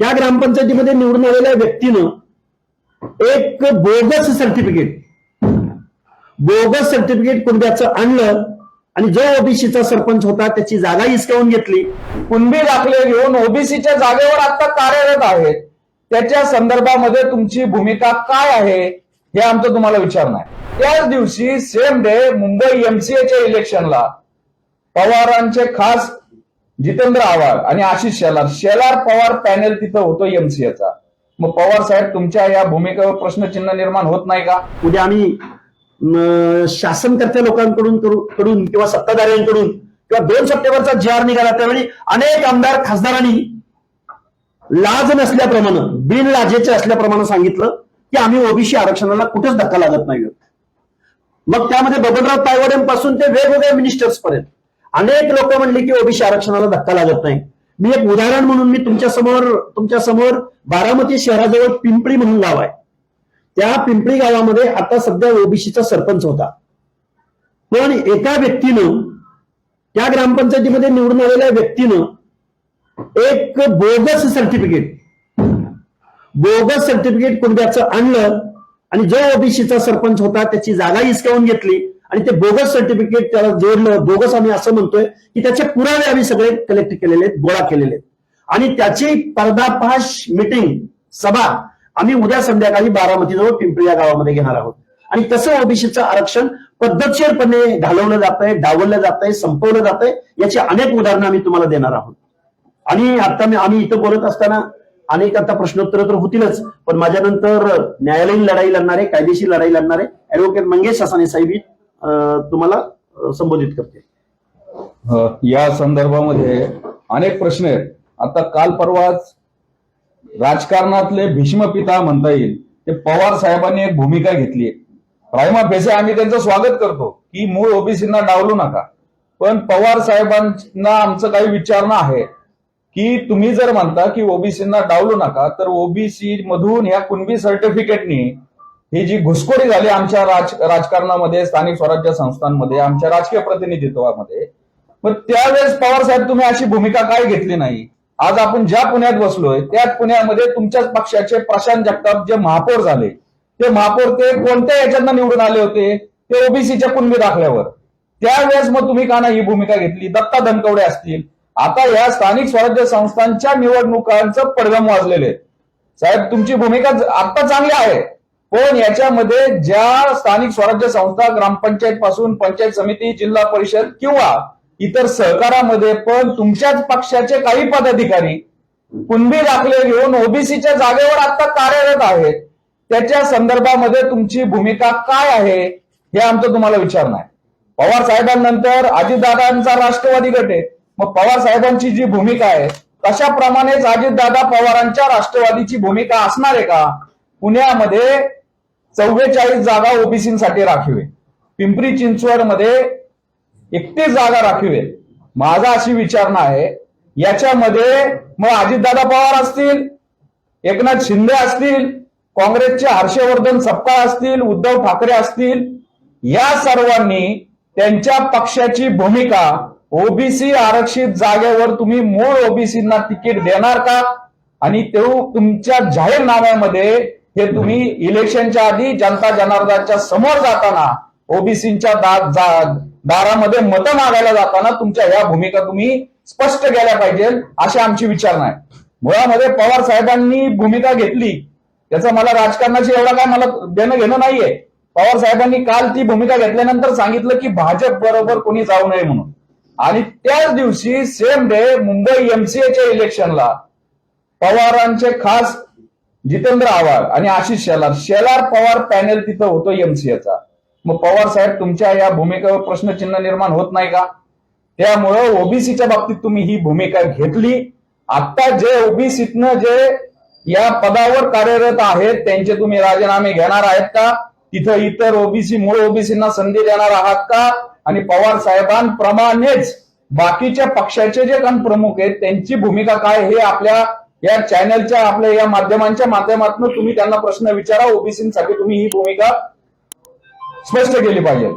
त्या ग्रामपंचायतीमध्ये निवडून आलेल्या व्यक्तीनं एक बोगस सर्टिफिकेट बोगस सर्टिफिकेट कुंब्याचं आणलं आणि जो ओबीसीचा सरपंच होता त्याची जागा हिसकावून घेतली. कुणबी दाखले घेऊन ओबीसीच्या जागेवर आता कार्यरत आहेत. त्याच्या संदर्भामध्ये तुमची भूमिका काय आहे हे आमचं तुम्हाला विचारणार आहे. त्याच दिवशी सेम डे मुंबई एमसीएच्या इलेक्शनला पवारांचे खास जितेंद्र आव्हाड आणि आशिष शेलार. शेलार पवार पॅनेल तिथं होतो एमसीएचा मग पवार साहेब तुमच्या या भूमिकेवर प्रश्नचिन्ह निर्माण होत नाही का? उद्या आम्ही शासनकर्त्या लोकांकडून कडून किंवा सत्ताधाऱ्यांकडून किंवा दोन सप्टेंबरचा जी आर निघाला त्यावेळी अनेक आमदार खासदारांनी लाज नसल्याप्रमाणे बिन लाजेचे असल्याप्रमाणे सांगितलं की आम्ही ओबीसी आरक्षणाला कुठेच धक्का लागत नाही. मग त्यामध्ये बबनराव तायवाड्यांपासून ते वेगवेगळ्या मिनिस्टर्स पर्यंत. अनेक लोक म्हणले की ओबीसी आरक्षणाला धक्का लागत नाही. मी एक उदाहरण म्हणून मी तुमच्यासमोर तुमच्यासमोर बारामती शहराजवळ पिंपळी म्हणून गाव आहे. त्या पिंपळी गावामध्ये आता सध्या ओबीसीचा सरपंच होता. पण एका व्यक्तीनं त्या ग्रामपंचायतीमध्ये निवडून आलेल्या व्यक्तीनं एक बोगस सर्टिफिकेट बोगस सर्टिफिकेट कुंड्याचं आणलं आणि जो ओबीसीचा सरपंच होता त्याची जागा हिसकावून घेतली. आणि ते बोगस सर्टिफिकेट त्याला जोडलं. बोगस आम्ही असं म्हणतोय की त्याचे पुरावे आम्ही सगळे कलेक्ट केलेले आहेत गोळा केलेले आहेत. आणि त्याची पर्दाफाश मिटिंग सभा आम्ही उद्या संध्याकाळी बारामतीजवळ पिंपरी या गावामध्ये घेणार आहोत. आणि तसं ओबीसीचं आरक्षण पद्धतशीरपणे घालवलं जात आहे डावललं जात आहे संपवलं जात आहे याची अनेक उदाहरणं आम्ही तुम्हाला देणार आहोत. आणि आता मी आम्ही इथं बोलत असताना अनेक आता प्रश्नोत्तर तर होतीलच पण माझ्यानंतर न्यायालयीन लढाई लढणारे कायदेशीर लढाई लढणारे ऍडव्होकेट मंगेश हसाने साहेब तुम्हाला संबोधित करते. या संदर्भामध्ये अनेक प्रश्न आहेत. आता काल परवाच राजकारणातले भीष्म पिता म्हणता येईल. ते पवार साहेबांनी एक भूमिका घेतली प्रायमा फेसे आम्ही त्यांचं स्वागत करतो. की मूळ ओबीसींना डावलू नका. पण पवार साहेबांना आमचं काही विचारणं आहे. की तुम्ही जर म्हणता की ओबीसींना डावलू नका तर ओबीसी मधून ह्या कुणबी सर्टिफिकेटनी ही जी घुसखोरी झाली आमच्या राज राजकारणामध्ये स्थानिक स्वराज्य संस्थांमध्ये आमच्या राजकीय प्रतिनिधित्वामध्ये मग त्यावेळेस पवार साहेब तुम्ही अशी भूमिका काय घेतली नाही? आज आपण ज्या पुण्यात बसलोय त्याच पुण्यामध्ये तुमच्याच पक्षाचे प्रशांत जगताप जे महापौर झाले ते महापौर ते कोणत्या याच्यातनं निवडून आले होते? ते ओबीसीच्या कुणबी दाखल्यावर. त्यावेळेस मग तुम्ही का नाही ही भूमिका घेतली? दत्ता धनकवडे असतील. आता या स्थानिक स्वराज्य संस्थांच्या निवडणुकांचं पडगम वाजलेले आहेत. साहेब तुमची भूमिका आता चांगली आहे. पण याच्यामध्ये ज्या स्थानिक स्वराज्य संस्था ग्रामपंचायत पासून पंचायत समिती जिल्हा परिषद किंवा इतर सहकारामध्ये पण तुमच्याच पक्षाचे काही पदाधिकारी कुणबी दाखले घेऊन ओबीसीच्या जागेवर आता कार्यरत आहेत. त्याच्या संदर्भामध्ये तुमची भूमिका काय आहे हे आमचं तुम्हाला विचारणं आहे. पवार साहेबांनंतर अजितदादांचा राष्ट्रवादी गट आहे. मग पवार साहेबांची जी भूमिका आहे तशाप्रमाणेच अजितदादा पवारांच्या राष्ट्रवादीची भूमिका असणार आहे का? पुण्यामध्ये चव्वेचाळीस जागा ओबीसीसाठी राखीव आहे. पिंपरी चिंचवडमध्ये एकतीस जागा राखीव आहे. माझा अशी विचारणा आहे याच्यामध्ये मग अजितदादा पवार असतील एकनाथ शिंदे असतील काँग्रेसचे हर्षवर्धन सपकाळ असतील उद्धव ठाकरे असतील या सर्वांनी त्यांच्या पक्षाची भूमिका ओबीसी आरक्षित जागेवर तुम्ही मूळ ओबीसींना तिकीट देणार का? आणि तो तुमच्या जाहीरनाम्यामध्ये हे तुम्ही इलेक्शनच्या आधी जनता जनार्दनच्या समोर जाताना ओबीसीच्या दारामध्ये मतं मागायला जाताना तुमच्या ह्या भूमिका तुम्ही स्पष्ट केल्या पाहिजे अशी आमची विचारणा आहे. मुळामध्ये पवार साहेबांनी भूमिका घेतली. त्याचं मला राजकारणाशी एवढा काय मला देणं घेणं नाहीये. पवार साहेबांनी काल ती भूमिका घेतल्यानंतर सांगितलं की भाजप बरोबर कोणी जाऊ नये म्हणून. आणि त्याच दिवशी सेम डे मुंबई एमसीएच्या इलेक्शनला पवारांचे खास जितेंद्र आव्हाड आणि आशिष शेलार. शेलार पवार पॅनेल तिथं होतो एमसीएचा मग पवार साहेब तुमच्या या भूमिकेवर प्रश्नचिन्ह निर्माण होत नाही का? त्यामुळं ओबीसीच्या बाबतीत तुम्ही ही भूमिका घेतली. आता जे ओबीसीतनं जे या पदावर कार्यरत आहेत त्यांचे तुम्ही राजीनामे घेणार आहेत का? तिथं इतर ओबीसी मूळ ओबीसींना संधी देणार आहात का? आणि पवार साहेबांप्रमाणेच बाकीच्या पक्षाचे जे काही प्रमुख आहेत त्यांची भूमिका काय हे आपल्या या चॅनलच्या आपल्या या माध्यमांच्या माध्यमातून तुम्ही त्यांना प्रश्न विचारा. ओबीसीसाठी तुम्ही ही भूमिका स्पष्ट केली पाहिजे.